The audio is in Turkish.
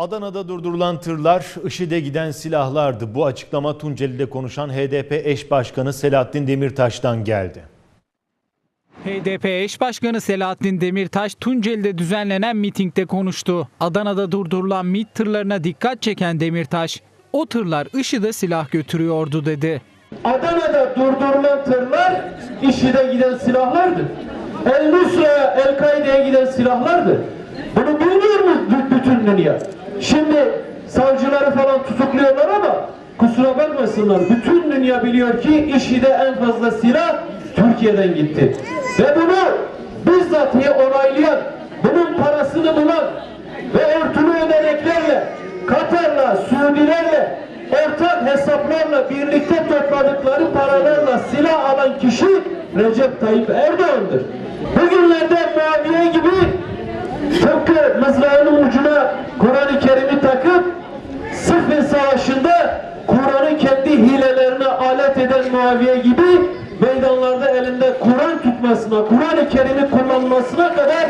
Adana'da durdurulan tırlar IŞİD'e giden silahlardı. Bu açıklama Tunceli'de konuşan HDP eş başkanı Selahattin Demirtaş'tan geldi. HDP eş başkanı Selahattin Demirtaş Tunceli'de düzenlenen mitingde konuştu. Adana'da durdurulan MİT tırlarına dikkat çeken Demirtaş, o tırlar IŞİD'e silah götürüyordu dedi. Adana'da durdurulan tırlar IŞİD'e giden silahlardır. El Nusra'ya, El Kaide'ye giden silahlardır. Bunu bilmiyor mu bü- bütün dünya? Şimdi savcıları falan tutukluyorlar ama kusura bakmasınlar. Bütün dünya biliyor ki IŞİD'e en fazla silah Türkiye'den gitti. Ve bunu bizzat onaylayan, bunun parasını bulan ve örtülü ödeneklerle, Katar'la, Suudilerle, ortak hesaplarla birlikte topladıkları paralarla silah alan kişi Recep Tayyip Erdoğan'dır. Bugünlerde Muaviye gibi tıpkı mızrağının ucuna Kur'an-ı Kerim'i takıp Sıfır Savaşı'nda Kur'an'ı kendi hilelerine alet eden Muaviye gibi meydanlarda elinde Kur'an tutmasına, Kur'an-ı Kerim'i kullanmasına kadar